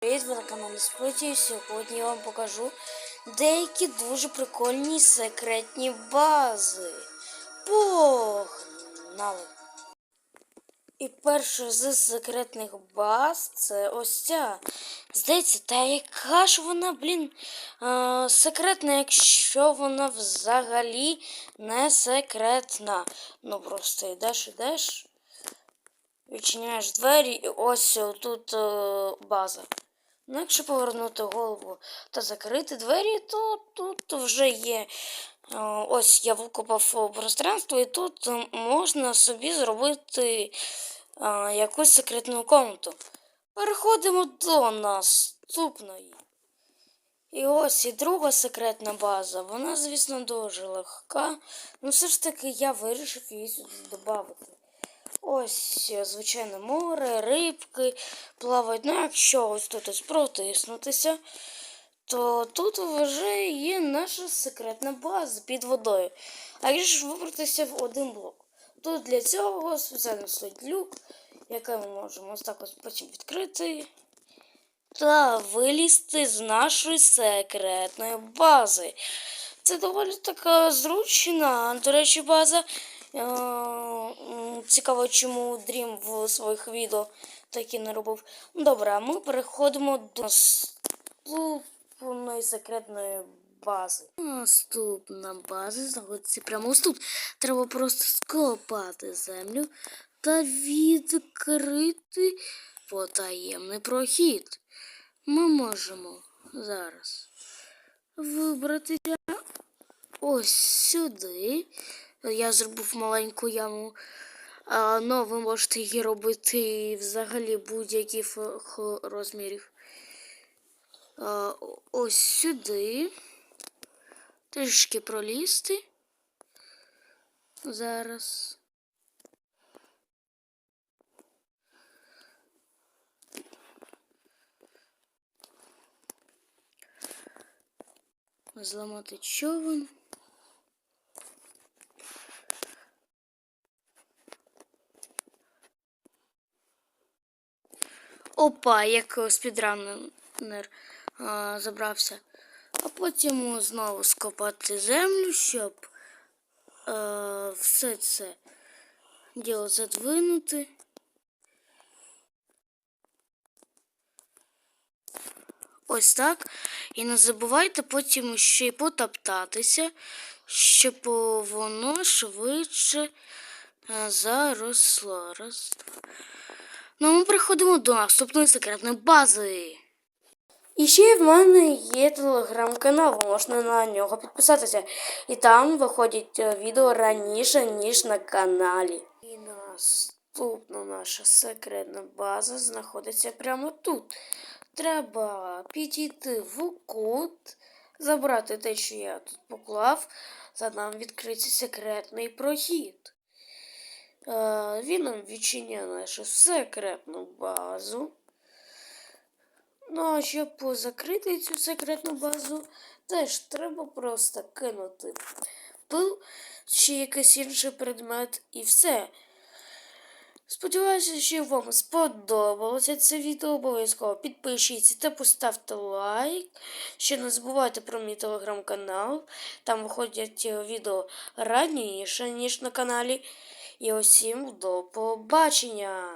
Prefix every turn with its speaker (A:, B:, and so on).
A: Привіт, ви на каналі Споті. Сьогодні я вам покажу деякі дуже прикольні секретні бази. Погнали! І перша з секретних баз це ось ця. Здається, та яка ж вона, блін, секретна, якщо вона взагалі не секретна. Ну просто йдеш, йдеш. Відчиняєш двері і ось тут е, база. Ну, якщо повернути голову та закрити двері, то тут вже є. Ось я викопав пространство, і тут можна собі зробити якусь секретну комнату. Переходимо до наступної. І ось і друга секретна база. Вона, звісно, дуже легка. Ну все ж таки я вирішив її сюди додати. Ось, звичайне море, рибки плавають. Ну, якщо ось тут ось протиснутися, то тут вже є наша секретна база під водою. А якщо ж вибратися в один блок. Тут для цього спеціально стоїть люк, який ми можемо ось так ось потім відкрити. Та вилізти з нашої секретної бази. Це доволі така зручна, до речі, база. Е, Цікаво, чому Дрім в своїх відео такі не робив. Ну, Добре, а ми переходимо до наступної секретної бази. Наступна база знаходиться прямо ось тут. Треба просто скопати землю та відкрити потаємний прохід. Ми можемо зараз вибратися ось сюди. Я зробив маленьку яму. А, ну, ви можете її робити взагалі будь-яких розмірів. А, ось сюди. Трішки пролізти. Зараз. Зламати човен. Опа, як спідранер а, забрався. А потім знову скопати землю, щоб а, все це діло задвинути. Ось так. І не забувайте потім ще й потоптатися, щоб воно швидше е, заросло. Раз, два. Ну, а ми приходимо до наступної секретної бази. І ще в мене є телеграм-канал, можете на нього підписатися. І там виходять е, відео раніше, ніж на каналі. І наступна наша секретна база знаходиться прямо тут. Треба підійти в кут, забрати те, що я тут поклав, за нам відкриється секретний прохід. Е, Він нам відчиняє нашу секретну базу. Ну, а щоб закрити цю секретну базу, теж треба просто кинути пил чи якийсь інший предмет і все. Сподіваюся, що вам сподобалося це відео. Обов'язково підпишіться та поставте лайк. Ще не забувайте про мій телеграм-канал. Там виходять відео раніше, ніж на каналі. І усім до побачення!